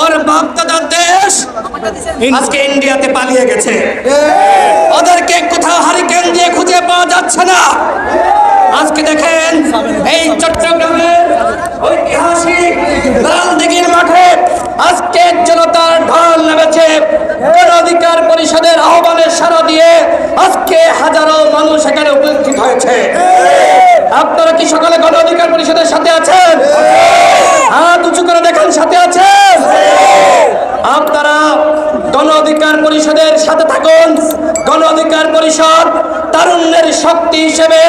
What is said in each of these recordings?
ওর বাপদাদার দেশ আজকে ইন্ডিয়াতে পালিয়ে গেছে। ওদেরকে কোথাও হারিকেন দিয়ে খুঁজে পাওয়া যাচ্ছে না। আজকে দেখেন এই চট্টগ্রামের ঐতিহাসিক লাল দিঘির মাঠে আজকে জনতার ঢল নেমেছে। গণ অধিকার পরিষদের আহ্বানের সাড়া দিয়ে আজকে হাজারো মানুষ এখানে উপস্থিত হয়েছে। আপনারা কি সকালে গণ অধিকার পরিষদের সাথে আছেন হাত উঁচু করে দেখেন সাথে আছেন আপনারা গণ অধিকার পরিষদের সাথে থাকুন। গণ অধিকার পরিষদ তারুণ্যের শক্তি হিসেবে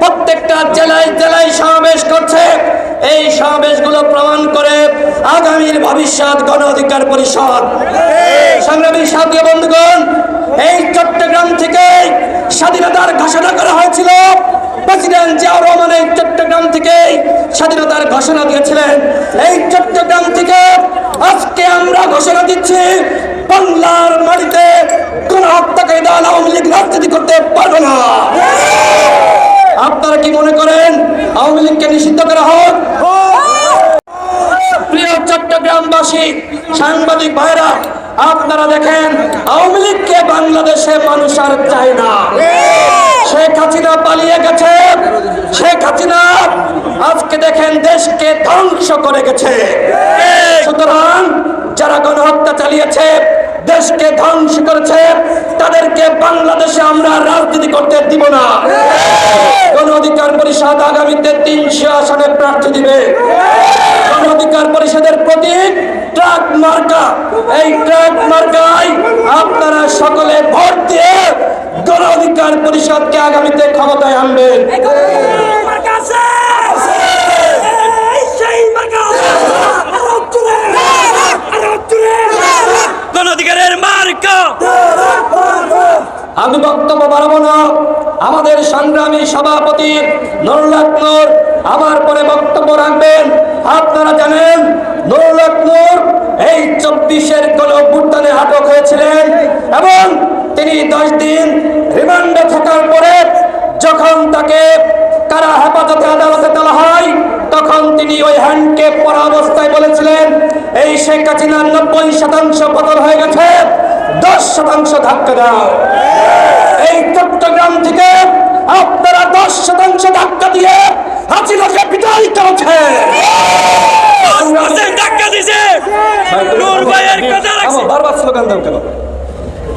প্রত্যেকটা জেলায় জেলায় সমাবেশ করছে। এই সমাবেশগুলো প্রমাণ করে আগামীর ভবিষ্যৎ গণ অধিকার পরিষদ। সংগ্রামী সাথী বন্ধুগণ, এই চট্টগ্রাম থেকে স্বাধীনতার ঘোষণা করা হয়েছিল। প্রেসিডেন্ট জিয়াউর রহমান এই চট্টগ্রাম থেকে স্বাধীনতার ঘোষণা দিয়েছিলেন। এই চট্টগ্রাম থেকে আমরা ঘোষণা দিচ্ছি, বাংলার মাটিতে কোন হত্যাকারী দল আওয়ামী লীগ রাজনীতি করতে পারবে না। আপনারা কি মনে করেন আওয়ামী লীগকে নিষিদ্ধ করা হোক? প্রিয় চট্টগ্রামবাসী, সাংবাদিক ভাইরা, আপনারা দেখেন আওয়ামী লীগকে বাংলাদেশে মানুষ আর চায় না। শেখ হাসিনা পালিয়ে গেছে। শেখ হাসিনা আজকে দেখেন দেশকে ধ্বংস করে গেছে। সুতরাং যারা গণহত্যা চালিয়েছে, দেশকে ধ্বংস করেছে, তাদেরকে বাংলাদেশে আমরা রাজনীতি করতে দিব না। গণ অধিকার পরিষদ আগামীতে তিনশো আসনে প্রার্থী দিবে। গণ অধিকার পরিষদের প্রতীক ট্রাক মার্কা। এই ট্রাক মার্কায় আপনারা সকলে ভোট দিয়ে গণ অধিকার পরিষদকে আগামীতে ক্ষমতায় আনবেন কোন অধিকারের মার্কা আমি বক্তব্য বাড়াবো না আমাদের সংগ্রামী সভাপতি নুরুল্লাহ নূর আমার পরে বক্তব্য রাখবেন। আপনারা জানেন, নুরুল্লাহ এই চব্বিশের কোন অভ্যুত্থানে আটক হয়েছিলেন এবং তিনি দশ দিন রিমান্ডে থাকার পরে যখন তাকে কারা হেফাজতে আদালতে তোলা হয়, তখন তিনি ওই হ্যান্ডকে পরা অবস্থায় বলেছিলেন, এই শেখ হাসিনার নব্বই শতাংশ বদল হয়ে গেছে, দশ শতাংশ ধাক্কা দাও। এই চট্টগ্রাম থেকে আপনারা দশ শতাংশ ধাক্কা দিয়ে হাসিনাকে বিদায় করেছে।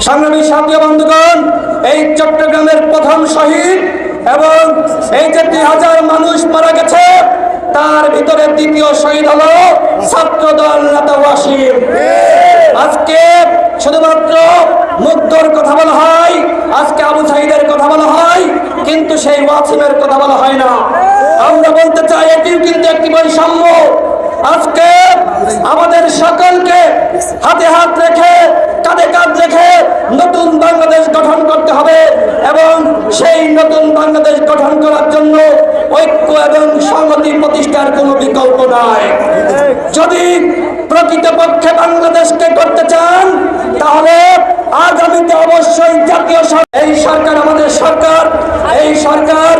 সংগ্রামী সাথী বন্ধুগণ এই চট্টগ্রামের প্রথম শহীদ এবং এই যে দুই হাজার মানুষ মারা গেছে তার ভিতরে দ্বিতীয় শহীদ হলো ছাত্র দল নেতা ওয়াসিম। আজকে শুধুমাত্র মুগ্ধর কথা বলা হয় আজকে আবু সাহিদের কথা বলা হয় কিন্তু কথা বলা হয় না। আমরা বলতে চাই এটিও কিন্তু একটি বৈষম্য। আজকে আমাদের সকলকে হাতে হাত রেখে, কাঁধে কাঁধ রেখে নতুন বাংলাদেশ গঠন করতে হবে এবং সেই নতুন বাংলাদেশ গঠন করার জন্য ঐক্য এবং সংহতি প্রতিষ্ঠার কোনো বিকল্প নাই। যদি প্রকৃতপক্ষে বাংলাদেশকে করতে চান, তাহলে আগামীতে অবশ্যই জাতীয় এই সরকার আমাদের সরকার এই সরকার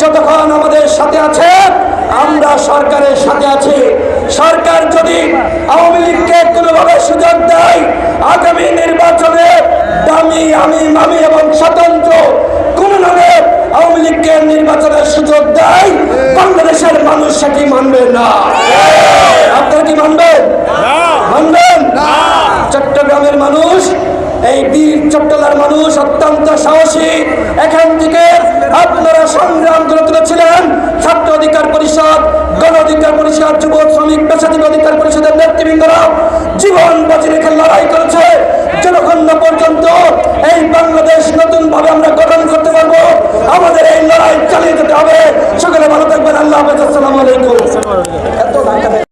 যতক্ষণ আমাদের সাথে আছে আমরা সরকারের সাথে আছি। সরকার যদি আওয়ামী লীগকে কোনোভাবে সুযোগ দেয় আগামী নির্বাচনে দামি আমি মামি এবং স্বতন্ত্র কোন নামে আওয়ামী লীগকে নির্বাচনের সুযোগ দেয় বাংলাদেশের মানুষ সেটি মানবে না? আপনারা কি মানবেন? মানবেন? চট্টগ্রামের মানুষ এই বীর চট্টলার মানুষ অত্যন্ত সাহসী। এখান থেকে আপনারা সংগ্রাম করে তুলেছিলেন। ছাত্র অধিকার পরিষদ, গণ অধিকার পরিষদ, যুব শ্রমিক, পেশাজীবী অধিকার পরিষদের নেতৃবৃন্দরা জীবন বাজি রেখে লড়াই করেছে। না পর্যন্ত এই বাংলাদেশ নতুন ভাবে আমরা গঠন করতে পারব। আমাদের এই লড়াই চালিয়ে যেতে হবে। সকলে ভালো থাকবেন। আল্লাহ হাফেজ। আলাইকুম।